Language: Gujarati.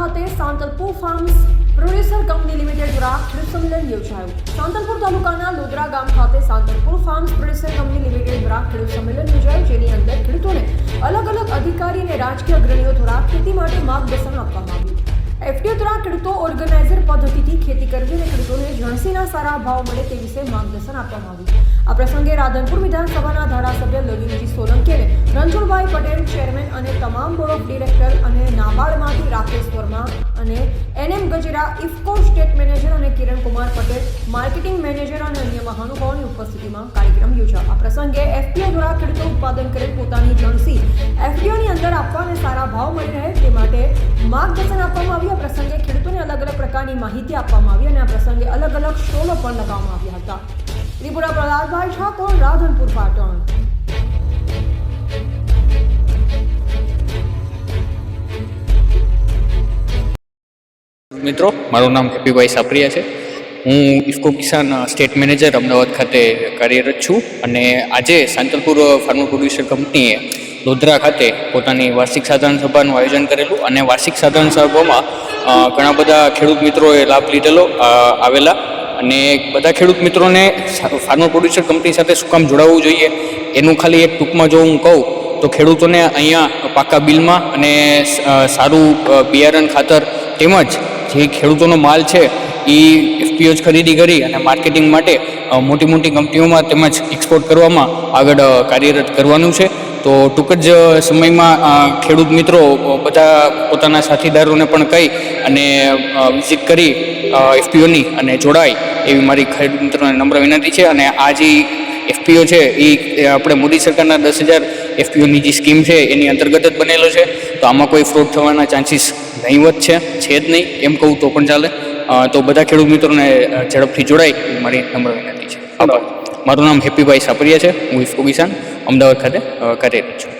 ખાતે Santalpur farms producer company limited દ્વારા ખેડૂત યોજાયું. સાંતલપુર તાલુકાના લોદરા ગામ ખાતે Santalpur farms producer company limited દ્વારા ખેડૂત સંમેલન યોજાયું, જેની અંદર ખેડૂતોને અલગ અલગ અધિકારી અને રાજકીય અગ્રણીઓ દ્વારા ખેતી માટે માર્ગદર્શન આપવામાં આવ્યું. એફટીઓ દ્વારા ખેડૂતો ઓર્ગેનાઇઝર પદ્ધતિથી ખેતી કરવી અને ખેડૂતોને જણસીના સારા ભાવ મળે તે વિશે માર્ગદર્શન આપવામાં આવ્યું. આ પ્રસંગે રાધનપુર વિધાનસભાના ધારાસભ્ય રણછોડભાઈ પટેલ, ચેરમેન અને તમામ બોર્ડ ઓફ ડિરેક્ટર અને નાબાર્ડમાંથી રાકેશ વર્મા અને NM Gajera, IFFCO state manager અને કિરણ કુમાર પટેલ માર્કેટિંગ મેનેજર અને અન્ય મહાનુભાવોની ઉપસ્થિતિમાં કાર્યક્રમ યોજાયો. આ પ્રસંગે એફપીઓ દ્વારા ખેડૂતો ઉત્પાદન કરેલ પોતાની જણસી એફપીઓની અંદર આપવા અને સારા ભાવ મળી રહે તે માટે માર્ગદર્શન આપવામાં આવ્યું. આ પ્રસંગે ખેડૂતોને અલગ અલગ પ્રકારની માહિતી આપવામાં આવી અને આ પ્રસંગે અલગ અલગ સ્ટોલો પણ લગાવવામાં આવ્યા હતા. ત્રિપુરા પ્રહલાદભાઈ ઠાકોર, રાધનપુર પાટણ. મિત્રો, મારું નામ હેપીભાઈ સાપરિયા છે. હું ઇફકો કિસાન સ્ટેટ મેનેજર અમદાવાદ ખાતે કાર્યરત છું અને આજે સાંતલપુર ફાર્મર પ્રોડ્યુસર કંપનીએ લોધરા ખાતે પોતાની વાર્ષિક સાધારણ સભાનું આયોજન કરેલું અને વાર્ષિક સાધારણ સભામાં ઘણા બધા ખેડૂત મિત્રોએ લાભ લીધેલો આવેલા અને બધા ખેડૂત મિત્રોને ફાર્મર પ્રોડ્યુસર કંપની સાથે શું કામ જોડાવવું જોઈએ એનું ખાલી એક ટૂંકમાં જો હું કહું, તો ખેડૂતોને અહીંયા પાકા બિલમાં અને સારું બિયારણ ખાતર તેમજ જે ખેડૂતોનો માલ છે, એ એફપીઓ જ ખરીદી કરી અને માર્કેટિંગ માટે મોટી મોટી કંપનીઓમાં તેમજ એક્સપોર્ટ કરવામાં આગળ કાર્યરત કરવાનું છે. તો ટૂંક જ સમયમાં ખેડૂત મિત્રો બધા પોતાના સાથીદારોને પણ કહી અને વિઝિટ કરી એફપીઓની અને જોડાય એવી મારી ખેડૂત મિત્રોને નમ્ર વિનંતી છે. અને આ જે એફપીઓ છે એ આપણે મોદી સરકારના દસ હજાર એફપીઓની જે સ્કીમ છે એની અંતર્ગત જ બનેલો છે. તો આમાં કોઈ ફ્રોડ થવાના ચાન્સીસ નહીવત છે છે જ નહીં એમ કહું તો પણ ચાલે. તો બધા ખેડૂત મિત્રોને ઝડપથી જોડાય એ મારી નમ્ર વિનંતી છે. આભાર. મારું નામ હેપીભાઈ સાપરિયા છે હું ઇફકો કિસાન અમદાવાદ ખાતે કાર્યરત છું.